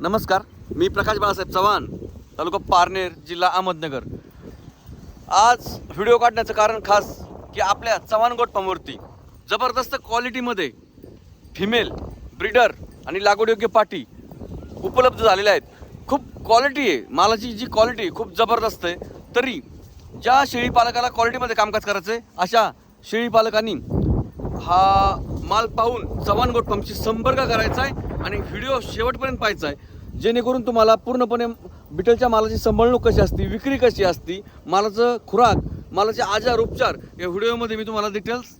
नमस्कार मी प्रकाश बाळासाहेब चव्हाण तालुका पारनेर जिल्हा अहमदनगर. आज व्हिडिओ काढण्याचं कारण खास की आपल्या चव्हाण गोट जबरदस्त क्वालिटीमध्ये फिमेल ब्रीडर आणि लागवडयोग्य पाटी उपलब्ध झालेल्या आहेत. खूप क्वालिटी आहे मालाची जी क्वालिटी आहे खूप जबरदस्त आहे. तरी ज्या शेळी पालकाला क्वालिटीमध्ये कामकाज करायचं आहे अशा शेळी पालकांनी हा माल पाहून चव्हाण गोट संपर्क करायचा आहे आणि व्हिडिओ शेवटपर्यंत पाहायचा आहे. जेणेकरून तुम्हाला पूर्णपणे बिटलच्या मालाची संभाळणूक कशी असते विक्री कशी असती मालाचं खुराक मालाचे आजार उपचार या व्हिडिओमध्ये मी तुम्हाला डिटेल्स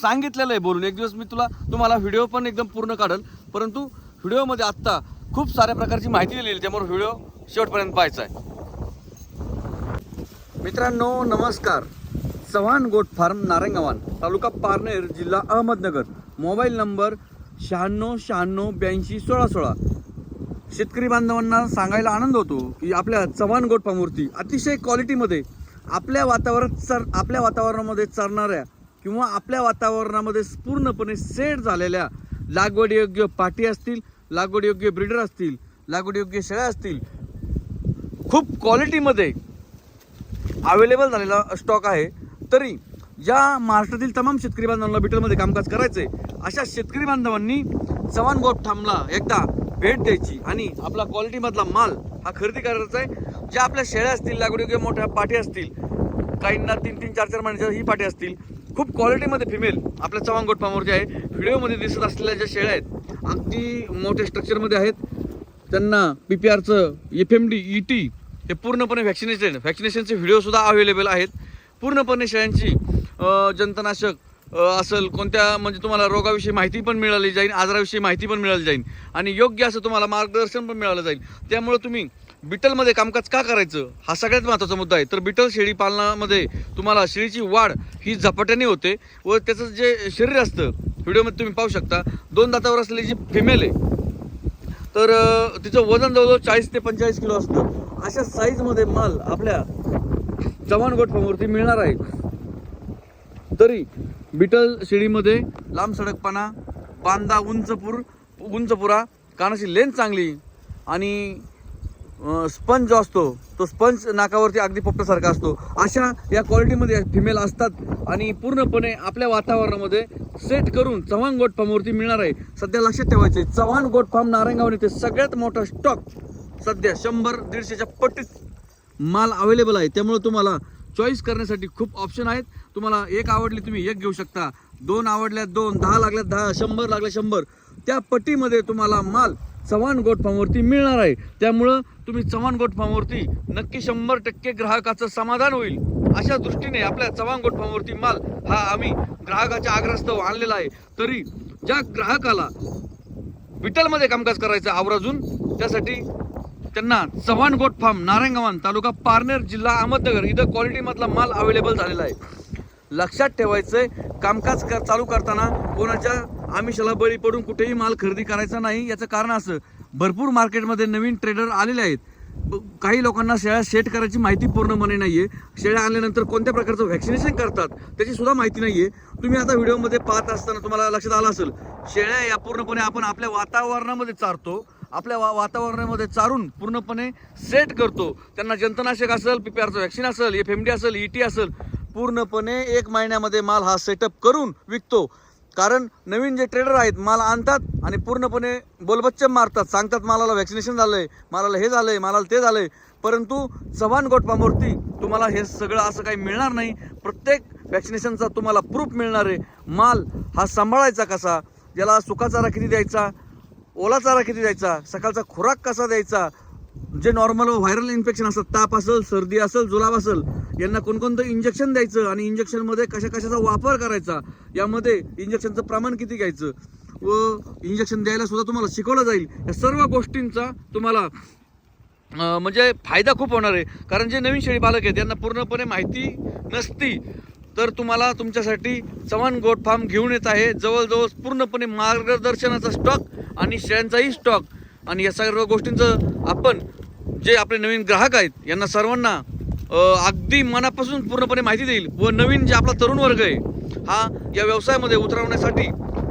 सांगितलेलं आहे बोलून. एक दिवस मी तुला तुम्हाला व्हिडिओ पण एकदम पूर्ण काढल. परंतु व्हिडिओमध्ये आत्ता खूप साऱ्या प्रकारची माहिती दिलेली त्यामुळे व्हिडिओ शेवटपर्यंत पाहायचा आहे. मित्रांनो नमस्कार. चव्हाण गोट फार्म नारायणगावान तालुका पारनेर जिल्हा अहमदनगर. मोबाईल नंबर शहाण्णव शहाण्णव ब्याऐंशी सोळा सोळा. शेतकरी बांधवांना सांगायला आनंद होतो की आपल्या चव्हाण गोटपा मूर्ती अतिशय क्वालिटीमध्ये आपल्या वातावरणात चर आपल्या वातावरणामध्ये चरणाऱ्या किंवा आपल्या वातावरणामध्ये पूर्णपणे सेट झालेल्या लागवडयोग्य पाटी असतील लागवडयोग्य ब्रीडर असतील लागवडयोग्य शेळ्या असतील खूप क्वालिटीमध्ये अवेलेबल झालेला स्टॉक आहे. तरी ज्या महाराष्ट्रातील तमाम शेतकरी बांधवांना बिटलमध्ये कामकाज करायचे अशा शेतकरी बांधवांनी चव्हाण गोट थांबला एकदा भेट द्यायची आणि आपला क्वालिटीमधला माल हा खरेदी करायचा आहे. ज्या आपल्या शेळ्या असतील लागवडी किंवा मोठ्या पाठी असतील काहींना तीन तीन चार चार महिन्याच्या ही पाठी असतील खूप क्वालिटीमध्ये फिमेल आपल्या चव्हाण गोट फार्मवरती आहे. व्हिडिओमध्ये दिसत असलेल्या ज्या शेळ्या आहेत अगदी मोठ्या स्ट्रक्चरमध्ये आहेत. त्यांना P P आरचं F M D E T हे पूर्णपणे व्हॅक्सिनेशन व्हॅक्सिनेशनचे व्हिडिओसुद्धा अवेलेबल आहेत. पूर्णपणे शेळ्यांची जंतनाशक असेल कोणत्या म्हणजे तुम्हाला रोगाविषयी माहिती पण मिळाली जाईल आजाराविषयी माहिती पण मिळाली जाईल आणि योग्य असं तुम्हाला मार्गदर्शन पण मिळालं जाईल. त्यामुळे तुम्ही बिटलमध्ये कामकाज का करायचं? हा सगळ्यात महत्त्वाचा मुद्दा आहे. तर बिटल शेळी पालनामध्ये तुम्हाला शेळीची वाढ ही झपाट्याने होते व त्याचं जे शरीर असतं व्हिडिओमध्ये तुम्ही पाहू शकता दोन दातावर असलेली जी फिमेल आहे तर तिचं वजन जवळजवळ चाळीस ते पंचेचाळीस किलो असतं. अशा साईजमध्ये माल आपल्या जवान गोट मिळणार आहे. तरी बिटल शिडीमध्ये लांब सडकपणा बांदा उंचपूर उंचपुरा कानाची लेन चांगली आणि स्पंज जो असतो तो स्पंज नाकावरती अगदी पोपटासारखा असतो. अशा या क्वालिटीमध्ये फिमेल असतात आणि पूर्णपणे आपल्या वातावरणामध्ये सेट करून चव्हाण गोट फार्मवरती मिळणार आहे. सध्या लक्षात ठेवायचे चव्हाण गोट फार्म नारायणगाव येथे सगळ्यात मोठा स्टॉक सध्या शंभर दीडशेच्या पट्टीत माल अवेलेबल आहे. त्यामुळे तुम्हाला चॉईस करण्यासाठी खूप ऑप्शन आहेत. तुम्हाला एक आवडली तुम्ही एक घेऊ शकता. दोन आवडल्यात दोन दहा लागल्यात दहा शंभर लागल्या शंभर. त्या पट्टीमध्ये तुम्हाला माल चव्हाण गोट फार्मवरती मिळणार आहे. त्यामुळं तुम्ही चव्हाण गोट फार्मवरती नक्की शंभर टक्के ग्राहकाचं समाधान होईल. अशा दृष्टीने आपल्या चव्हाण गोट फार्मवरती माल हा आम्ही ग्राहकाच्या आग्रहास्तव आणलेला आहे. तरी ज्या ग्राहकाला विठ्ठलमध्ये कामकाज करायचं आवराजून त्यासाठी त्यांना चव्हाण गोट फार्म नारायणगावान तालुका पारनेर जिल्हा अहमदनगर इथं क्वालिटीमधला माल अवेलेबल झालेला आहे. लक्षात ठेवायचंय कामकाज कर चालू करताना कोणाच्या आमिषाला बळी पडून कुठेही माल खरेदी करायचा नाही. याचं कारण असं भरपूर मार्केटमध्ये नवीन ट्रेडर आलेले आहेत. काही लोकांना शेळ्या सेट करायची माहिती पूर्णपणे आहे शेळ्या आल्यानंतर कोणत्या प्रकारचं व्हॅक्सिनेशन करतात त्याची सुद्धा माहिती आहे तुम्ही आता व्हिडिओमध्ये पाहत असताना तुम्हाला लक्षात आलं असेल शेळ्या या पूर्णपणे आपण आपल्या वातावरणामध्ये चारतो. आपल्या वा वातावरणामध्ये चारून पूर्णपणे सेट करतो. त्यांना जंतनाशक असेल पी पी आरचं व्हॅक्सिन असेल एफ एम डी असेल ई टी असेल पूर्णपणे एक महिन्यामध्ये माल हा सेटअप करून विकतो. कारण नवीन जे ट्रेडर आहेत माल आणतात आणि पूर्णपणे बोलबच्चम मारतात. सांगतात मालाला व्हॅक्सिनेशन आहे मालाला हे झालं आहे मालाला ते झालं आहे परंतु चव्हाण गोटपामूर्ती तुम्हाला हे सगळं असं काही मिळणार नाही. प्रत्येक व्हॅक्सिनेशनचा तुम्हाला प्रूफ मिळणार आहे. माल हा सांभाळायचा कसा? याला सुकाचारा किती द्यायचा ओला चारा किती द्यायचा? सकाळचा खुराक कसा द्यायचा? जे नॉर्मल व्हायरल इन्फेक्शन असतात ताप असेल सर्दी असेल जुलाब असेल यांना कोणकोणतं इंजेक्शन द्यायचं आणि इंजेक्शनमध्ये कशा कशाचा वापर करायचा? यामध्ये इंजेक्शनचं प्रमाण किती घ्यायचं? व इंजेक्शन द्यायला सुद्धा तुम्हाला शिकवलं जाईल. या सर्व गोष्टींचा तुम्हाला म्हणजे फायदा खूप होणार आहे. कारण जे नवीन शेळी पालक आहेत यांना पूर्णपणे माहिती नसती. तर तुम्हाला तुमच्यासाठी चव्हाण गोट फार्म घेऊन येत आहे. जवळजवळ पूर्णपणे मार्गदर्शनाचा स्टॉक आणि शेळ्यांचाही स्टॉक आणि या सर्व गोष्टींचं आपण जे आपले नवीन ग्राहक आहेत यांना सर्वांना अगदी मनापासून पूर्णपणे माहिती देईल. व नवीन जे आपला तरुण वर्ग आहे हा या व्यवसायामध्ये उतरवण्यासाठी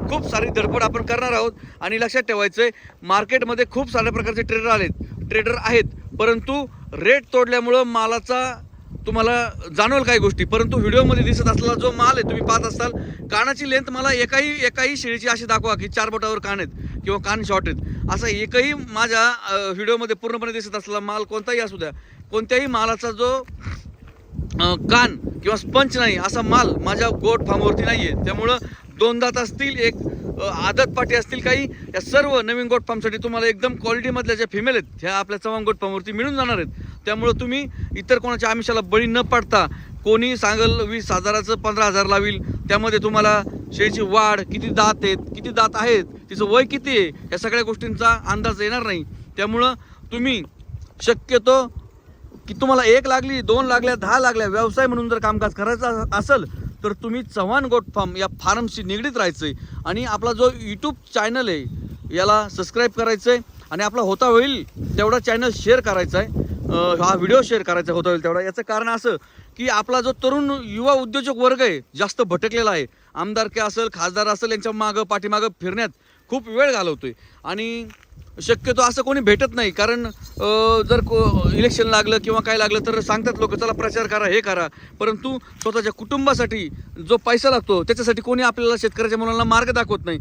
खूप सारी धडपड आपण करणार आहोत. आणि लक्षात ठेवायचं आहे मार्केटमध्ये खूप साऱ्या प्रकारचे ट्रेडर आलेत. ट्रेडर आहेत परंतु रेट तोडल्यामुळं मालाचा तुम्हाला जाणवेल काही गोष्टी. परंतु व्हिडिओमध्ये दिसत असलेला जो माल आहे तुम्ही पाहत असाल कानाची लेंथ मला एकाही एकाही शेळीची अशी दाखवा की चार बोटावर कान आहेत. किंवा कान शॉर्ट आहेत. असा एकही माझ्या व्हिडिओमध्ये पूर्णपणे दिसत असलेला माल कोणताही असू द्या कोणत्याही मालाचा जो कान किंवा स्पंच नाही असा माल माझ्या गोट फार्मवरती नाही आहे त्यामुळं दोन दात असतील एक आदत पाटी असतील काही या सर्व नवीन गोट फार्मसाठी तुम्हाला एकदम क्वालिटीमधल्या ज्या फिमेल आहेत ह्या आपल्या चव्हाण गोट फार्मवरती मिळून जाणार आहेत. त्यामुळं तुम्ही इतर कोणाच्या आमिषाला बळी न पडता कोणी सांगल वीस हजाराचं पंधरा हजार लावील त्यामध्ये तुम्हाला शेळीची वाढ किती दात आहेत किती दात आहेत तिचं वय किती आहे या सगळ्या गोष्टींचा अंदाज येणार नाही. त्यामुळं तुम्ही शक्यतो की तुम्हाला एक लागली दोन लागल्या दहा लागल्या व्यवसाय म्हणून जर कामकाज करायचं असेल तर तुम्ही चव्हाण गोट फार्म या फार्मशी निगडीत राहायचं आहे आणि आपला जो यूट्यूब चॅनल आहे याला सबस्क्राईब करायचं आहे आणि आपला होता होईल तेवढा चॅनल शेअर करायचा आहे. हा व्हिडिओ शेअर करायचा होता होईल तेवढा. याचं कारण असं की आपला जो तरुण युवा उद्योजक वर्ग आहे जास्त भटकलेला आहे. आमदारके असेल खासदार असेल यांच्या मागं पाठीमागं फिरण्यात खूप वेळ घालवतोय. आणि शक्यतो असं कोणी भेटत नाही. कारण जर को इलेक्शन लागलं किंवा काय लागलं तर सांगतात लोक चला प्रचार करा हे करा. परंतु स्वतःच्या कुटुंबासाठी जो पैसा लागतो त्याच्यासाठी कोणी आपल्याला शेतकऱ्याच्या मुलांना मार्ग दाखवत नाही.